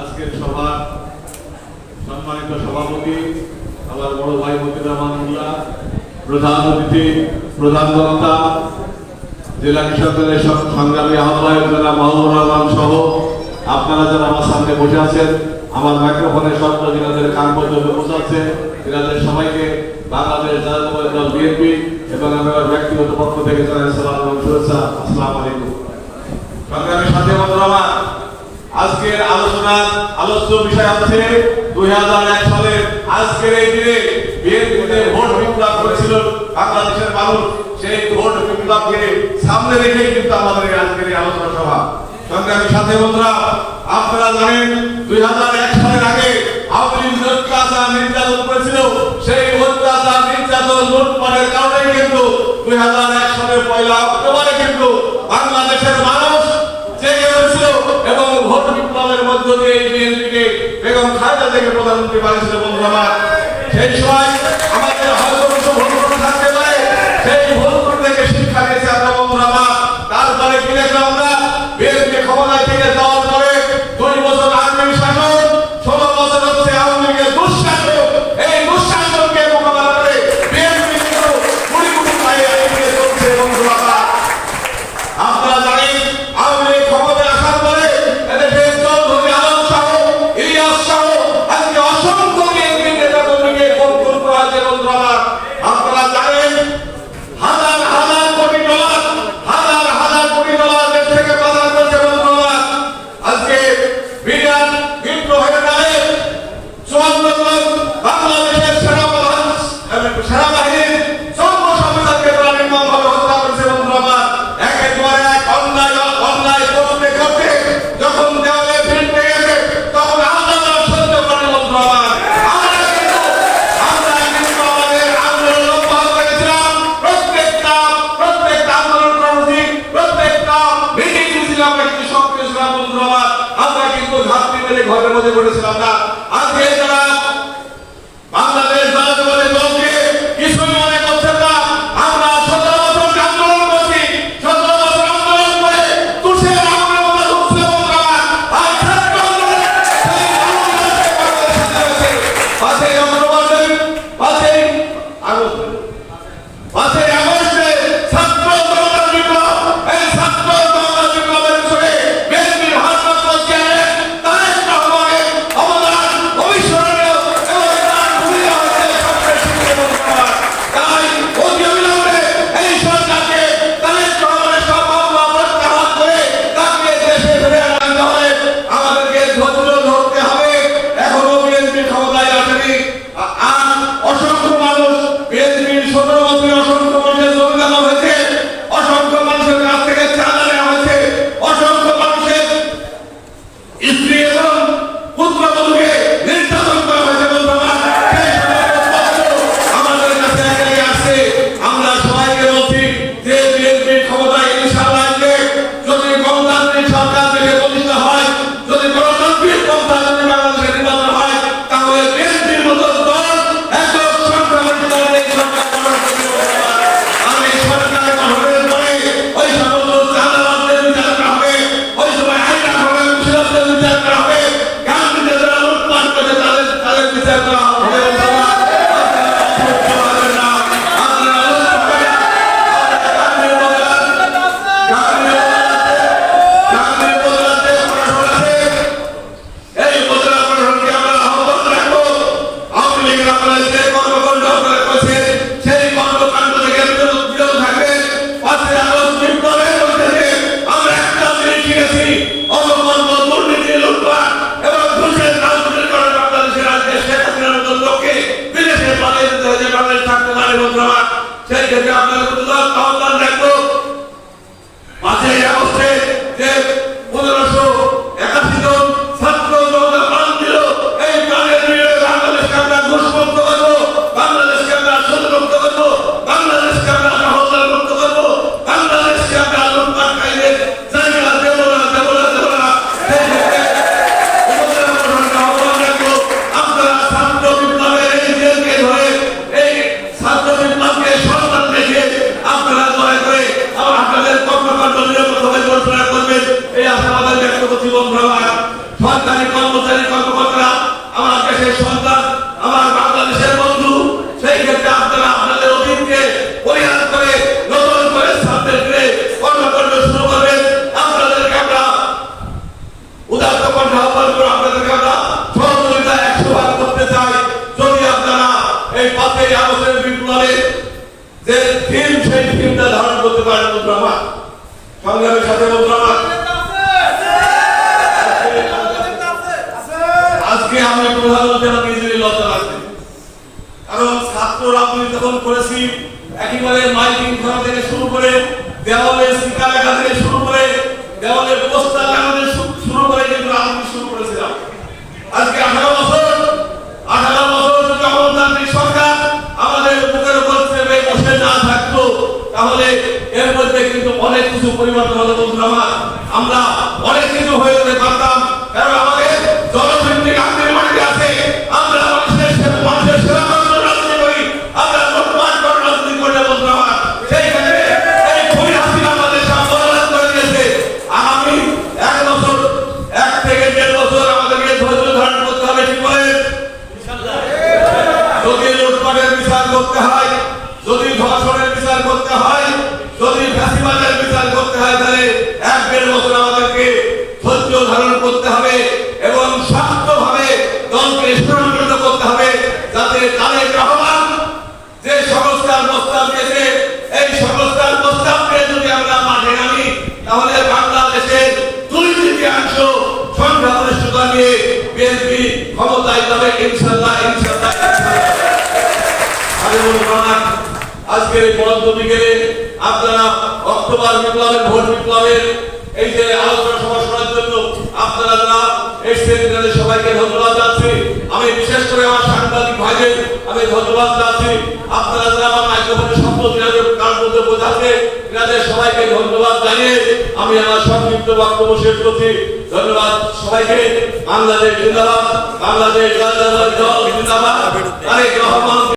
আজকের সভা সম্মানিত সভাপতি, আমার বড় ভাই মতির রহমানুল্লাহ প্রধান অতিথি, প্রধান বক্তা, জেলা কৃষক দলের সংগ্রামী আহ্বায়ক জেলা মাহবুব রহমান সহ আপনারা যারা আমার সামনে বসে আছেন, আমার মাইক্রোফোনে শব্দ জেলাদের কান পর্যন্ত পৌঁছাচ্ছে, জেলাদের সবাইকে বাংলাদেশ জাতীয় দল বিএনপি এবং আমার ব্যক্তিগত পক্ষ থেকে জানাই সালাম শুভেচ্ছা। আসসালামু আলাইকুম। সংগ্রামী সাথে রহমান আজকের আলোচনা, আলোচ্য বিষয় হচ্ছে দুই হাজার এক সালের আজকের এই দিনে বিএনপিতে ভোট বিপ্লব করেছিল বাংলাদেশের মানুষ। সেই ভোট বিপ্লবকে সামনে রেখে কিন্তু আমাদের আজকের আলোচনা সভা। সংগ্রামী সাথে বন্ধুরা, আপনারা জানেন দুই হাজার এক সালের আগে নির্যাতন করেছিল। সেই অত্যাচার নির্যাতন কারণে কিন্তু দুই হাজার এক সালের পয়লা অক্টোবরে কিন্তু বাংলাদেশের মানুষ আন্দোলনের মধ্য দিয়ে বিএনপিকে বেগম খালেদা থেকে প্রধানমন্ত্রী বানিয়েছিল বন্ধু আমার। সেই সময় বন্ধুরা সেই থেকে আপনারা সন্তান, আমার বাংলাদেশের বন্ধু, সেই ক্ষেত্রে আপনারা আপনাদের অতীতকে পরিহার করে, নতুন করে ছাত্রদেরকে কর্মকাণ্ড শুরু করবেন। আপনাদেরকে আমরা উদাত্ত কণ্ঠ আহ্বান করে আপনাদেরকে আমরা সহযোগিতা একশো ভাগ করতে চাই। যদি আপনারা এই পাশে আমাদের বিপ্লবে যে ফিল্ম সেই ফিল্মটা ধারণ করতে পারেন রহমান সংগ্রামের সাথে যখন করেছি। একেবারে মাইকিং করা থেকে শুরু করে দেওয়ালে স্পিকার লেখা থেকে শুরু করে দেওয়ালে পোস্টার লাগানো থেকে শুরু করে কিন্তু রাজনীতি শুরু করেছিলাম। আজকে আঠারো বছর, আঠারো সরকার আমাদের এর মধ্যে কিন্তু অনেক কিছু পরিবর্তন হলো বন্ধুরা আমরা। অনেক কিছু হয়ে যেতে বিচার করতে হয়, তাহলে এক দেড় বছর আমাদেরকে ধৈর্য ধারণ করতে হবে এবং শক্তভাবে দলকে সুরক্ষিত করতে হবে যাতে তারেক রহমান যে সংস্কার প্রস্তাব দিয়েছে, এই সংস্কার প্রস্তাবকে যদি আমরা মাঠে নামি, তাহলে বাংলাদেশের দুই তৃতীয়াংশ সংখ্যাগরিষ্ঠতা নিয়ে বিএনপি ক্ষমতায় যাবে ইনশাল্লাহ ইনশাল্লাহ আজকের এই বরাদ্দ বিকেলে আপনারা অক্টোবর বিপ্লবের, ভোট বিপ্লবের এই যে আলোচনা সভা শোনার জন্য আপনারা যারা এসছেন তাদের সবাইকে ধন্যবাদ জানাচ্ছি। আমি বিশেষ করে আমার সাংবাদিক ভাইদের আমি ধন্যবাদ জানাচ্ছি। আপনারা যারা আমার মাইক্রোফোনে দিনাদের কার মধ্যে বোঝাচ্ছে এনাদের সবাইকে ধন্যবাদ জানিয়ে আমি আমার সংক্ষিপ্ত বক্তব্য শেষ করছি। ধন্যবাদ সবাইকে। বাংলাদেশ জিন্দাবাদ বাংলাদেশ জিন্দাবাদ। তারেক রহমান।